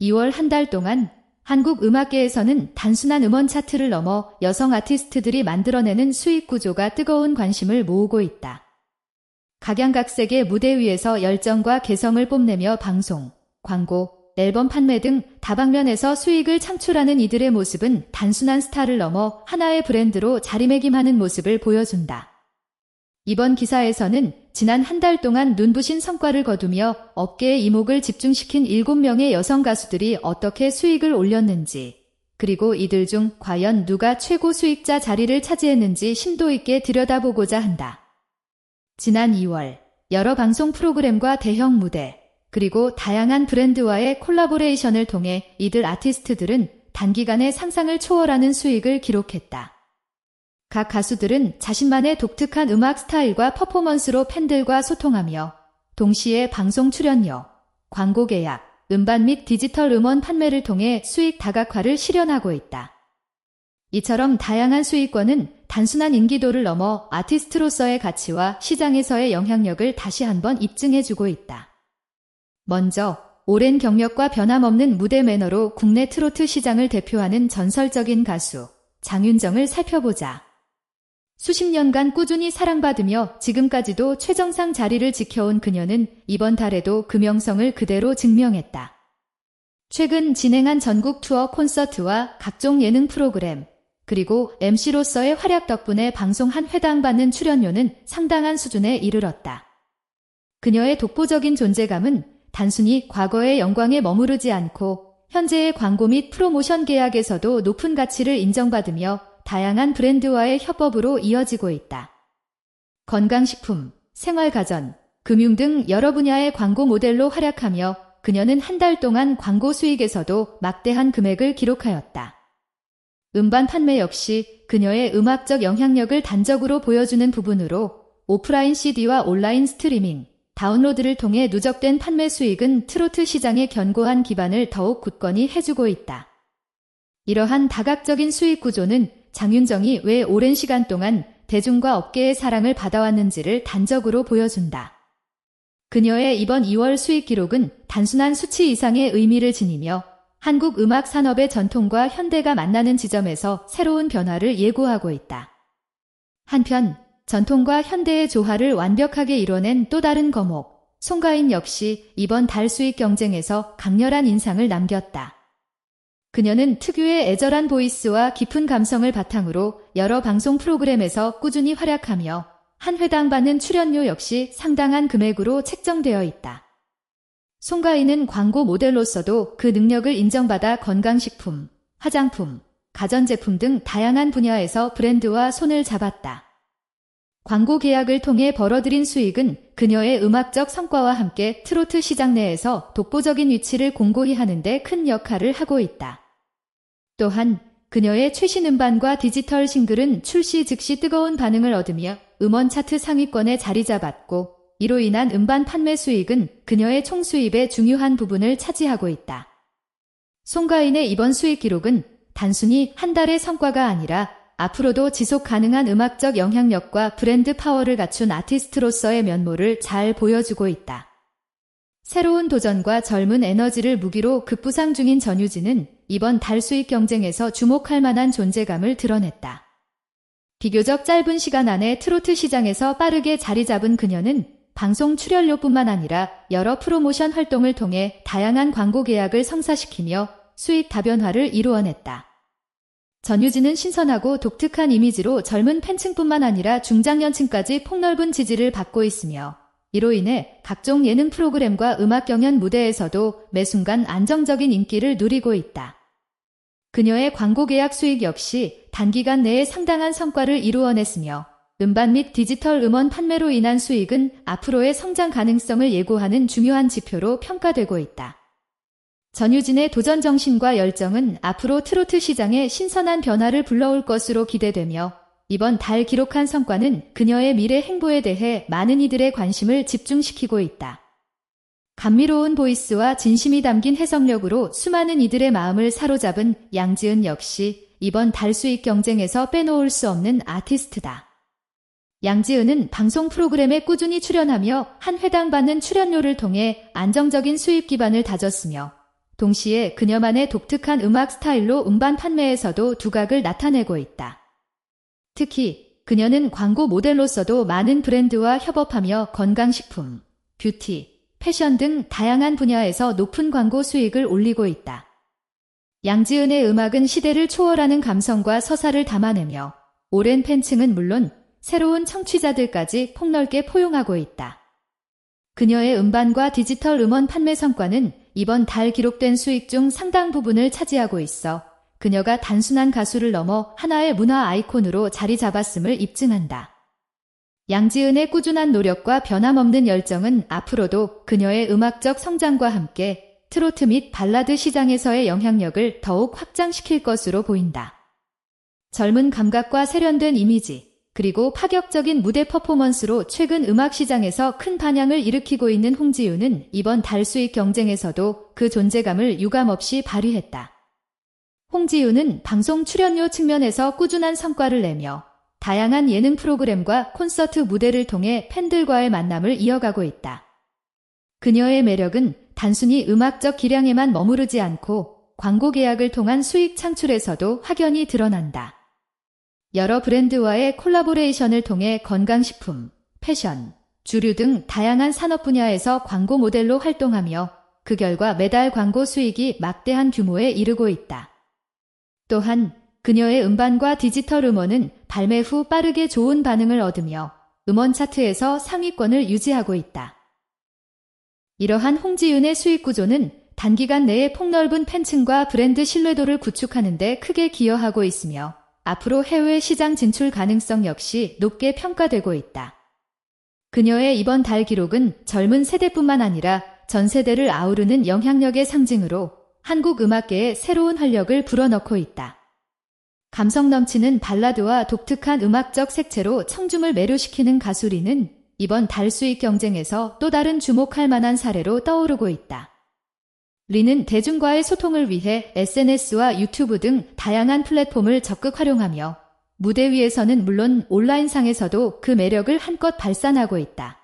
2월 한 달 동안 한국 음악계에서는 단순한 음원 차트를 넘어 여성 아티스트들이 만들어내는 수익 구조가 뜨거운 관심을 모으고 있다. 각양각색의 무대 위에서 열정과 개성을 뽐내며 방송, 광고, 앨범 판매 등 다방면에서 수익을 창출하는 이들의 모습은 단순한 스타를 넘어 하나의 브랜드로 자리매김하는 모습을 보여준다. 이번 기사에서는 지난 한 달 동안 눈부신 성과를 거두며 업계의 이목을 집중시킨 7명의 여성 가수들이 어떻게 수익을 올렸는지, 그리고 이들 중 과연 누가 최고 수익자 자리를 차지했는지 심도 있게 들여다보고자 한다. 지난 2월, 여러 방송 프로그램과 대형 무대, 그리고 다양한 브랜드와의 콜라보레이션을 통해 이들 아티스트들은 단기간에 상상을 초월하는 수익을 기록했다. 각 가수들은 자신만의 독특한 음악 스타일과 퍼포먼스로 팬들과 소통하며 동시에 방송 출연료, 광고 계약, 음반 및 디지털 음원 판매를 통해 수익 다각화를 실현하고 있다. 이처럼 다양한 수익권은 단순한 인기도를 넘어 아티스트로서의 가치와 시장에서의 영향력을 다시 한번 입증해주고 있다. 먼저 오랜 경력과 변함없는 무대 매너로 국내 트로트 시장을 대표하는 전설적인 가수 장윤정을 살펴보자. 수십 년간 꾸준히 사랑받으며 지금까지도 최정상 자리를 지켜온 그녀는 이번 달에도 그 명성을 그대로 증명했다. 최근 진행한 전국 투어 콘서트와 각종 예능 프로그램, 그리고 MC로서의 활약 덕분에 방송 한 회당 받는 출연료는 상당한 수준에 이르렀다. 그녀의 독보적인 존재감은 단순히 과거의 영광에 머무르지 않고 현재의 광고 및 프로모션 계약에서도 높은 가치를 인정받으며 다양한 브랜드와의 협업으로 이어지고 있다. 건강식품, 생활가전, 금융 등 여러 분야의 광고 모델로 활약하며 그녀는 한 달 동안 광고 수익에서도 막대한 금액을 기록하였다. 음반 판매 역시 그녀의 음악적 영향력을 단적으로 보여주는 부분으로 오프라인 CD와 온라인 스트리밍, 다운로드를 통해 누적된 판매 수익은 트로트 시장의 견고한 기반을 더욱 굳건히 해주고 있다. 이러한 다각적인 수익 구조는 장윤정이 왜 오랜 시간 동안 대중과 업계의 사랑을 받아왔는지를 단적으로 보여준다. 그녀의 이번 2월 수익 기록은 단순한 수치 이상의 의미를 지니며 한국 음악 산업의 전통과 현대가 만나는 지점에서 새로운 변화를 예고하고 있다. 한편 전통과 현대의 조화를 완벽하게 이뤄낸 또 다른 거목, 송가인 역시 이번 달 수익 경쟁에서 강렬한 인상을 남겼다. 그녀는 특유의 애절한 보이스와 깊은 감성을 바탕으로 여러 방송 프로그램에서 꾸준히 활약하며 한 회당 받는 출연료 역시 상당한 금액으로 책정되어 있다. 송가인은 광고 모델로서도 그 능력을 인정받아 건강식품, 화장품, 가전제품 등 다양한 분야에서 브랜드와 손을 잡았다. 광고 계약을 통해 벌어들인 수익은 그녀의 음악적 성과와 함께 트로트 시장 내에서 독보적인 위치를 공고히 하는데 큰 역할을 하고 있다. 또한 그녀의 최신 음반과 디지털 싱글은 출시 즉시 뜨거운 반응을 얻으며 음원 차트 상위권에 자리 잡았고 이로 인한 음반 판매 수익은 그녀의 총 수입의 중요한 부분을 차지하고 있다. 송가인의 이번 수익 기록은 단순히 한 달의 성과가 아니라 앞으로도 지속 가능한 음악적 영향력과 브랜드 파워를 갖춘 아티스트로서의 면모를 잘 보여주고 있다. 새로운 도전과 젊은 에너지를 무기로 급부상 중인 전유진은 이번 달 수익 경쟁에서 주목할 만한 존재감을 드러냈다. 비교적 짧은 시간 안에 트로트 시장에서 빠르게 자리 잡은 그녀는 방송 출연료뿐만 아니라 여러 프로모션 활동을 통해 다양한 광고 계약을 성사시키며 수익 다변화를 이루어냈다. 전유진은 신선하고 독특한 이미지로 젊은 팬층뿐만 아니라 중장년층까지 폭넓은 지지를 받고 있으며 이로 인해 각종 예능 프로그램과 음악 경연 무대에서도 매 순간 안정적인 인기를 누리고 있다. 그녀의 광고 계약 수익 역시 단기간 내에 상당한 성과를 이루어냈으며 음반 및 디지털 음원 판매로 인한 수익은 앞으로의 성장 가능성을 예고하는 중요한 지표로 평가되고 있다. 전유진의 도전 정신과 열정은 앞으로 트로트 시장에 신선한 변화를 불러올 것으로 기대되며 이번 달 기록한 성과는 그녀의 미래 행보에 대해 많은 이들의 관심을 집중시키고 있다. 감미로운 보이스와 진심이 담긴 해석력으로 수많은 이들의 마음을 사로잡은 양지은 역시 이번 달 수익 경쟁에서 빼놓을 수 없는 아티스트다. 양지은은 방송 프로그램에 꾸준히 출연하며 한 회당 받는 출연료를 통해 안정적인 수입 기반을 다졌으며 동시에 그녀만의 독특한 음악 스타일로 음반 판매에서도 두각을 나타내고 있다. 특히 그녀는 광고 모델로서도 많은 브랜드와 협업하며 건강식품, 뷰티, 패션 등 다양한 분야에서 높은 광고 수익을 올리고 있다. 양지은의 음악은 시대를 초월하는 감성과 서사를 담아내며 오랜 팬층은 물론 새로운 청취자들까지 폭넓게 포용하고 있다. 그녀의 음반과 디지털 음원 판매 성과는 이번 달 기록된 수익 중 상당 부분을 차지하고 있어 그녀가 단순한 가수를 넘어 하나의 문화 아이콘으로 자리 잡았음을 입증한다. 양지은의 꾸준한 노력과 변함없는 열정은 앞으로도 그녀의 음악적 성장과 함께 트로트 및 발라드 시장에서의 영향력을 더욱 확장시킬 것으로 보인다. 젊은 감각과 세련된 이미지, 그리고 파격적인 무대 퍼포먼스로 최근 음악 시장에서 큰 반향을 일으키고 있는 홍지윤은 이번 달 수익 경쟁에서도 그 존재감을 유감없이 발휘했다. 홍지윤은 방송 출연료 측면에서 꾸준한 성과를 내며 다양한 예능 프로그램과 콘서트 무대를 통해 팬들과의 만남을 이어가고 있다. 그녀의 매력은 단순히 음악적 기량에만 머무르지 않고 광고 계약을 통한 수익 창출에서도 확연히 드러난다. 여러 브랜드와의 콜라보레이션을 통해 건강식품, 패션, 주류 등 다양한 산업 분야에서 광고 모델로 활동하며 그 결과 매달 광고 수익이 막대한 규모에 이르고 있다. 또한 그녀의 음반과 디지털 음원은 발매 후 빠르게 좋은 반응을 얻으며 음원 차트에서 상위권을 유지하고 있다. 이러한 홍지윤의 수익 구조는 단기간 내에 폭넓은 팬층과 브랜드 신뢰도를 구축하는 데 크게 기여하고 있으며 앞으로 해외 시장 진출 가능성 역시 높게 평가되고 있다. 그녀의 이번 달 기록은 젊은 세대뿐만 아니라 전 세대를 아우르는 영향력의 상징으로 한국 음악계에 새로운 활력을 불어넣고 있다. 감성 넘치는 발라드와 독특한 음악적 색채로 청중을 매료시키는 가수리는 이번 달 수익 경쟁에서 또 다른 주목할 만한 사례로 떠오르고 있다. 리는 대중과의 소통을 위해 SNS와 유튜브 등 다양한 플랫폼을 적극 활용하며 무대 위에서는 물론 온라인상에서도 그 매력을 한껏 발산하고 있다.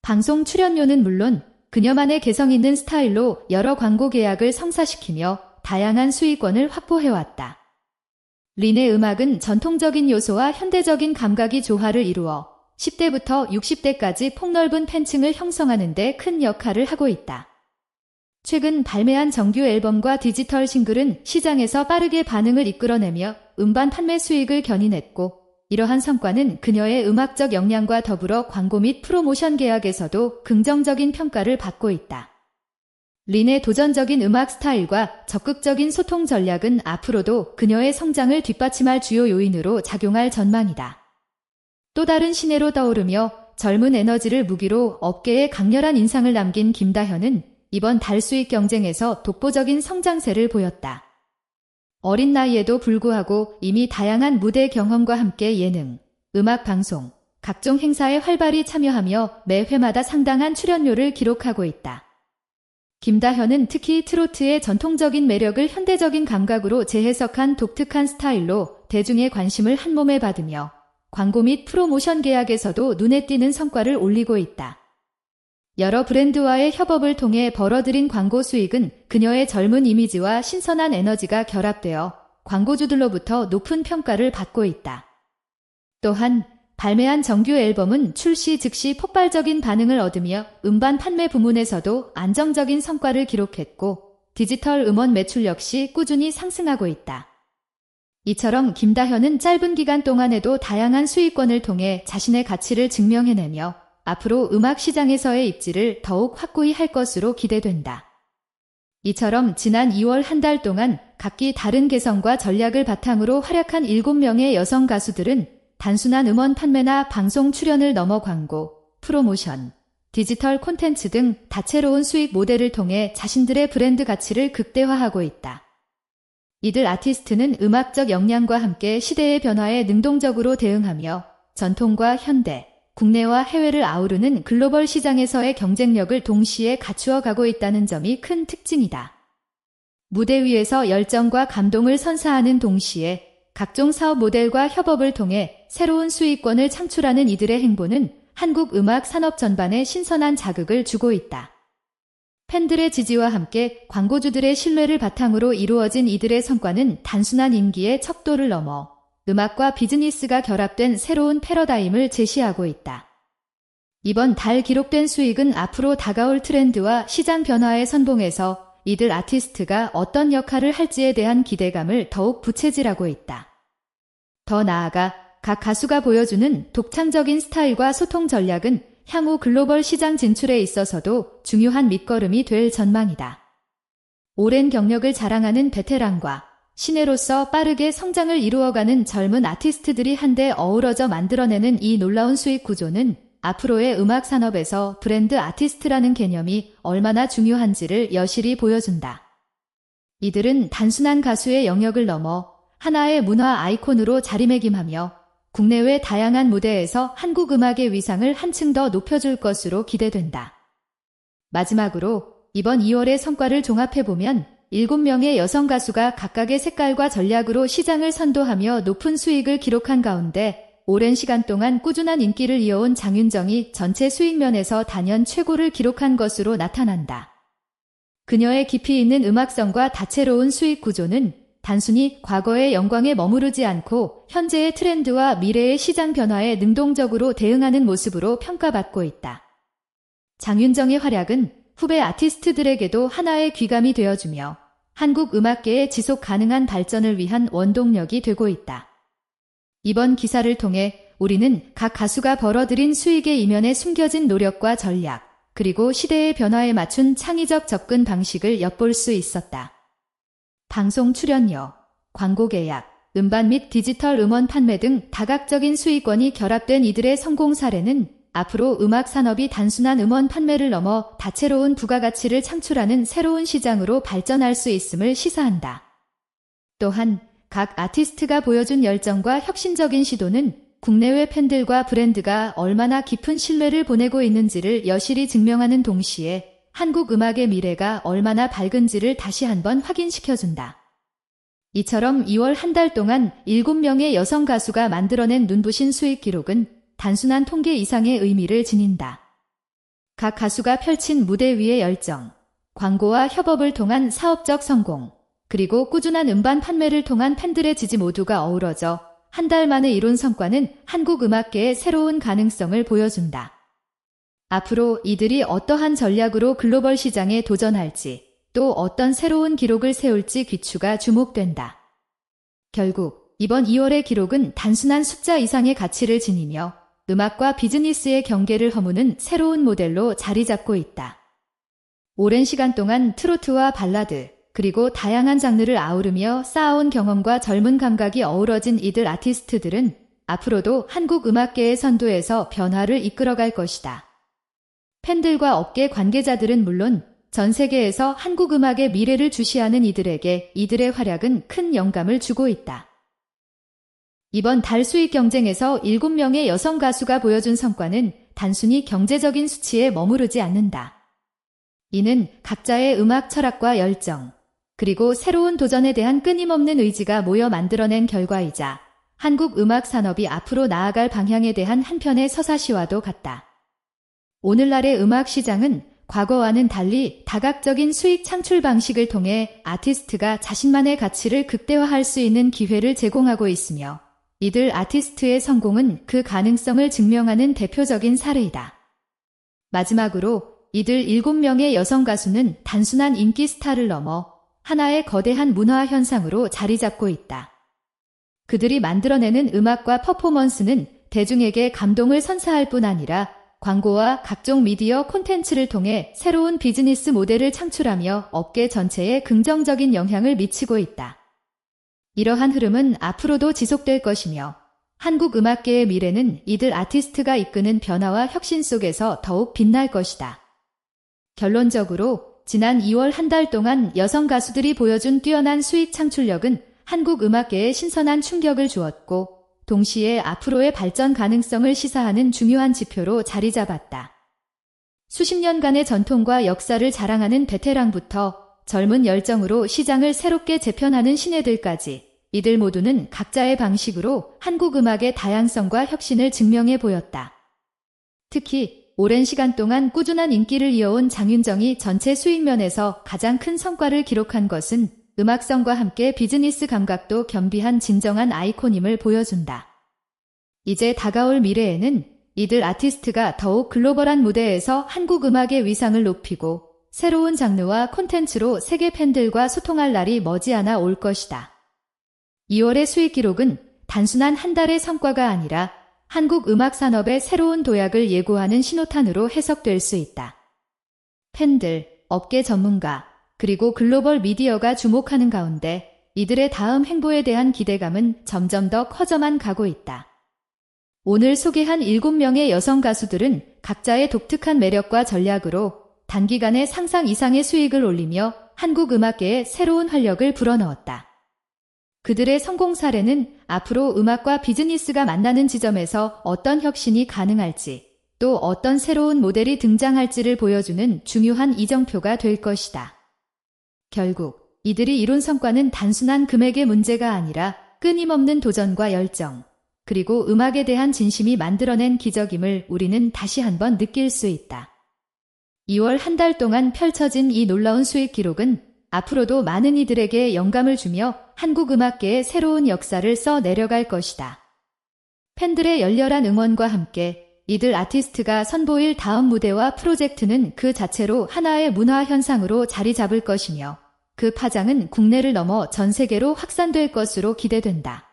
방송 출연료는 물론 그녀만의 개성 있는 스타일로 여러 광고 계약을 성사시키며 다양한 수익원을 확보해왔다. 린의 음악은 전통적인 요소와 현대적인 감각이 조화를 이루어 10대부터 60대까지 폭넓은 팬층을 형성하는 데 큰 역할을 하고 있다. 최근 발매한 정규 앨범과 디지털 싱글은 시장에서 빠르게 반응을 이끌어내며 음반 판매 수익을 견인했고 이러한 성과는 그녀의 음악적 역량과 더불어 광고 및 프로모션 계약에서도 긍정적인 평가를 받고 있다. 린의 도전적인 음악 스타일과 적극적인 소통 전략은 앞으로도 그녀의 성장을 뒷받침할 주요 요인으로 작용할 전망이다. 또 다른 시내로 떠오르며 젊은 에너지를 무기로 업계에 강렬한 인상을 남긴 김다현은 이번 달 수익 경쟁에서 독보적인 성장세를 보였다. 어린 나이에도 불구하고 이미 다양한 무대 경험과 함께 예능, 음악 방송, 각종 행사에 활발히 참여하며 매 회마다 상당한 출연료를 기록하고 있다. 김다현은 특히 트로트의 전통적인 매력을 현대적인 감각으로 재해석한 독특한 스타일로 대중의 관심을 한몸에 받으며 광고 및 프로모션 계약에서도 눈에 띄는 성과를 올리고 있다. 여러 브랜드와의 협업을 통해 벌어들인 광고 수익은 그녀의 젊은 이미지와 신선한 에너지가 결합되어 광고주들로부터 높은 평가를 받고 있다. 또한 발매한 정규 앨범은 출시 즉시 폭발적인 반응을 얻으며 음반 판매 부문에서도 안정적인 성과를 기록했고 디지털 음원 매출 역시 꾸준히 상승하고 있다. 이처럼 김다현은 짧은 기간 동안에도 다양한 수익권을 통해 자신의 가치를 증명해내며 앞으로 음악 시장에서의 입지를 더욱 확고히 할 것으로 기대된다. 이처럼 지난 2월 한 달 동안 각기 다른 개성과 전략을 바탕으로 활약한 7명의 여성 가수들은 단순한 음원 판매나 방송 출연을 넘어 광고, 프로모션, 디지털 콘텐츠 등 다채로운 수익 모델을 통해 자신들의 브랜드 가치를 극대화하고 있다. 이들 아티스트는 음악적 역량과 함께 시대의 변화에 능동적으로 대응하며 전통과 현대, 국내와 해외를 아우르는 글로벌 시장에서의 경쟁력을 동시에 갖추어 가고 있다는 점이 큰 특징이다. 무대 위에서 열정과 감동을 선사하는 동시에 각종 사업 모델과 협업을 통해 새로운 수익권을 창출하는 이들의 행보는 한국 음악 산업 전반에 신선한 자극을 주고 있다. 팬들의 지지와 함께 광고주들의 신뢰를 바탕으로 이루어진 이들의 성과는 단순한 인기의 척도를 넘어 음악과 비즈니스가 결합된 새로운 패러다임을 제시하고 있다. 이번 달 기록된 수익은 앞으로 다가올 트렌드와 시장 변화에 선봉해서 이들 아티스트가 어떤 역할을 할지에 대한 기대감을 더욱 부채질하고 있다. 더 나아가 각 가수가 보여주는 독창적인 스타일과 소통 전략은 향후 글로벌 시장 진출에 있어서도 중요한 밑거름이 될 전망이다. 오랜 경력을 자랑하는 베테랑과 신예로서 빠르게 성장을 이루어가는 젊은 아티스트들이 한데 어우러져 만들어내는 이 놀라운 수익 구조는 앞으로의 음악 산업에서 브랜드 아티스트라는 개념이 얼마나 중요한지를 여실히 보여준다. 이들은 단순한 가수의 영역을 넘어 하나의 문화 아이콘으로 자리매김하며 국내외 다양한 무대에서 한국 음악의 위상을 한층 더 높여줄 것으로 기대된다. 마지막으로 이번 2월의 성과를 종합해보면 7명의 여성 가수가 각각의 색깔과 전략으로 시장을 선도하며 높은 수익을 기록한 가운데 오랜 시간 동안 꾸준한 인기를 이어온 장윤정이 전체 수익면에서 단연 최고를 기록한 것으로 나타난다. 그녀의 깊이 있는 음악성과 다채로운 수익 구조는 단순히 과거의 영광에 머무르지 않고 현재의 트렌드와 미래의 시장 변화에 능동적으로 대응하는 모습으로 평가받고 있다. 장윤정의 활약은 후배 아티스트들에게도 하나의 귀감이 되어주며 한국 음악계의 지속 가능한 발전을 위한 원동력이 되고 있다. 이번 기사를 통해 우리는 각 가수가 벌어들인 수익의 이면에 숨겨진 노력과 전략, 그리고 시대의 변화에 맞춘 창의적 접근 방식을 엿볼 수 있었다. 방송 출연료, 광고 계약, 음반 및 디지털 음원 판매 등 다각적인 수익권이 결합된 이들의 성공 사례는 앞으로 음악 산업이 단순한 음원 판매를 넘어 다채로운 부가가치를 창출하는 새로운 시장으로 발전할 수 있음을 시사한다. 또한 각 아티스트가 보여준 열정과 혁신적인 시도는 국내외 팬들과 브랜드가 얼마나 깊은 신뢰를 보내고 있는지를 여실히 증명하는 동시에 한국 음악의 미래가 얼마나 밝은지를 다시 한번 확인시켜준다. 이처럼 2월 한 달 동안 7명의 여성 가수가 만들어낸 눈부신 수익 기록은 단순한 통계 이상의 의미를 지닌다. 각 가수가 펼친 무대 위의 열정, 광고와 협업을 통한 사업적 성공, 그리고 꾸준한 음반 판매를 통한 팬들의 지지 모두가 어우러져 한 달 만에 이룬 성과는 한국 음악계의 새로운 가능성을 보여준다. 앞으로 이들이 어떠한 전략으로 글로벌 시장에 도전할지 또 어떤 새로운 기록을 세울지 귀추가 주목된다. 결국 이번 2월의 기록은 단순한 숫자 이상의 가치를 지니며 음악과 비즈니스의 경계를 허무는 새로운 모델로 자리 잡고 있다. 오랜 시간 동안 트로트와 발라드, 그리고 다양한 장르를 아우르며 쌓아온 경험과 젊은 감각이 어우러진 이들 아티스트들은 앞으로도 한국 음악계의 선두에서 변화를 이끌어갈 것이다. 팬들과 업계 관계자들은 물론 전 세계에서 한국 음악의 미래를 주시하는 이들에게 이들의 활약은 큰 영감을 주고 있다. 이번 달 수익 경쟁에서 7명의 여성 가수가 보여준 성과는 단순히 경제적인 수치에 머무르지 않는다. 이는 각자의 음악 철학과 열정, 그리고 새로운 도전에 대한 끊임없는 의지가 모여 만들어낸 결과이자 한국 음악 산업이 앞으로 나아갈 방향에 대한 한편의 서사시와도 같다. 오늘날의 음악 시장은 과거와는 달리 다각적인 수익 창출 방식을 통해 아티스트가 자신만의 가치를 극대화할 수 있는 기회를 제공하고 있으며 이들 아티스트의 성공은 그 가능성을 증명하는 대표적인 사례이다. 마지막으로 이들 7명의 여성 가수는 단순한 인기 스타를 넘어 하나의 거대한 문화 현상으로 자리 잡고 있다. 그들이 만들어내는 음악과 퍼포먼스는 대중에게 감동을 선사할 뿐 아니라 광고와 각종 미디어 콘텐츠를 통해 새로운 비즈니스 모델을 창출하며 업계 전체에 긍정적인 영향을 미치고 있다. 이러한 흐름은 앞으로도 지속될 것이며 한국 음악계의 미래는 이들 아티스트가 이끄는 변화와 혁신 속에서 더욱 빛날 것이다. 결론적으로 지난 2월 한 달 동안 여성 가수들이 보여준 뛰어난 수익 창출력은 한국 음악계에 신선한 충격을 주었고 동시에 앞으로의 발전 가능성을 시사하는 중요한 지표로 자리 잡았다. 수십 년간의 전통과 역사를 자랑하는 베테랑부터 젊은 열정으로 시장을 새롭게 재편하는 신예들까지 이들 모두는 각자의 방식으로 한국 음악의 다양성과 혁신을 증명해 보였다. 특히 오랜 시간 동안 꾸준한 인기를 이어온 장윤정이 전체 수익면에서 가장 큰 성과를 기록한 것은 음악성과 함께 비즈니스 감각도 겸비한 진정한 아이콘임을 보여준다. 이제 다가올 미래에는 이들 아티스트가 더욱 글로벌한 무대에서 한국 음악의 위상을 높이고 새로운 장르와 콘텐츠로 세계 팬들과 소통할 날이 머지않아 올 것이다. 2월의 수익 기록은 단순한 한 달의 성과가 아니라 한국 음악 산업의 새로운 도약을 예고하는 신호탄으로 해석될 수 있다. 팬들, 업계 전문가, 그리고 글로벌 미디어가 주목하는 가운데 이들의 다음 행보에 대한 기대감은 점점 더 커져만 가고 있다. 오늘 소개한 7명의 여성 가수들은 각자의 독특한 매력과 전략으로 단기간에 상상 이상의 수익을 올리며 한국 음악계에 새로운 활력을 불어넣었다. 그들의 성공 사례는 앞으로 음악과 비즈니스가 만나는 지점에서 어떤 혁신이 가능할지, 또 어떤 새로운 모델이 등장할지를 보여주는 중요한 이정표가 될 것이다. 결국 이들이 이룬 성과는 단순한 금액의 문제가 아니라 끊임없는 도전과 열정, 그리고 음악에 대한 진심이 만들어낸 기적임을 우리는 다시 한번 느낄 수 있다. 2월 한 달 동안 펼쳐진 이 놀라운 수익 기록은 앞으로도 많은 이들에게 영감을 주며 한국 음악계의 새로운 역사를 써 내려갈 것이다. 팬들의 열렬한 응원과 함께 이들 아티스트가 선보일 다음 무대와 프로젝트는 그 자체로 하나의 문화 현상으로 자리 잡을 것이며 그 파장은 국내를 넘어 전 세계로 확산될 것으로 기대된다.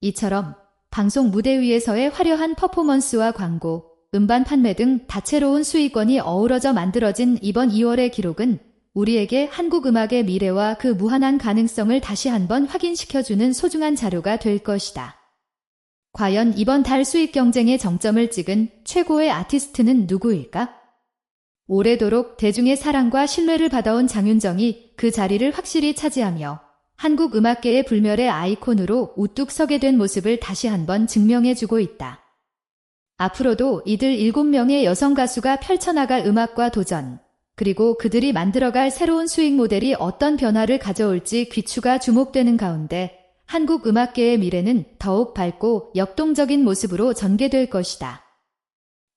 이처럼 방송 무대 위에서의 화려한 퍼포먼스와 광고, 음반 판매 등 다채로운 수익권이 어우러져 만들어진 이번 2월의 기록은 우리에게 한국 음악의 미래와 그 무한한 가능성을 다시 한번 확인시켜주는 소중한 자료가 될 것이다. 과연 이번 달 수익 경쟁의 정점을 찍은 최고의 아티스트는 누구일까? 오래도록 대중의 사랑과 신뢰를 받아온 장윤정이 그 자리를 확실히 차지하며 한국 음악계의 불멸의 아이콘으로 우뚝 서게 된 모습을 다시 한번 증명해주고 있다. 앞으로도 이들 7명의 여성 가수가 펼쳐나갈 음악과 도전, 그리고 그들이 만들어갈 새로운 수익 모델이 어떤 변화를 가져올지 귀추가 주목되는 가운데 한국 음악계의 미래는 더욱 밝고 역동적인 모습으로 전개될 것이다.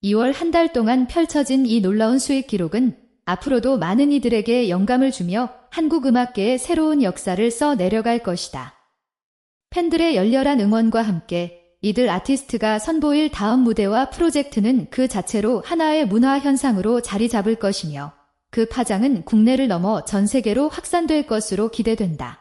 2월 한 달 동안 펼쳐진 이 놀라운 수익 기록은 앞으로도 많은 이들에게 영감을 주며 한국 음악계의 새로운 역사를 써 내려갈 것이다. 팬들의 열렬한 응원과 함께 이들 아티스트가 선보일 다음 무대와 프로젝트는 그 자체로 하나의 문화 현상으로 자리 잡을 것이며 그 파장은 국내를 넘어 전 세계로 확산될 것으로 기대된다.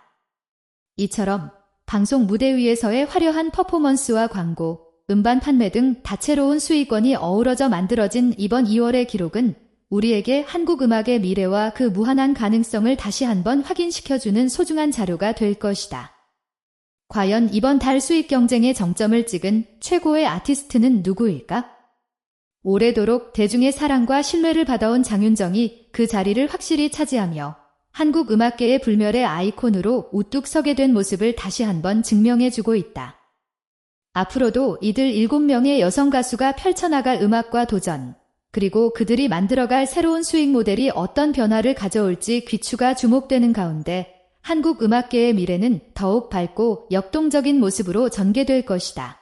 이처럼 방송 무대 위에서의 화려한 퍼포먼스와 광고, 음반 판매 등 다채로운 수익권이 어우러져 만들어진 이번 2월의 기록은 우리에게 한국 음악의 미래와 그 무한한 가능성을 다시 한번 확인시켜주는 소중한 자료가 될 것이다. 과연 이번 달 수익 경쟁의 정점을 찍은 최고의 아티스트는 누구일까? 오래도록 대중의 사랑과 신뢰를 받아온 장윤정이 그 자리를 확실히 차지하며 한국 음악계의 불멸의 아이콘으로 우뚝 서게 된 모습을 다시 한번 증명해주고 있다. 앞으로도 이들 7명의 여성 가수가 펼쳐나갈 음악과 도전, 그리고 그들이 만들어갈 새로운 수익 모델이 어떤 변화를 가져올지 귀추가 주목되는 가운데 한국 음악계의 미래는 더욱 밝고 역동적인 모습으로 전개될 것이다.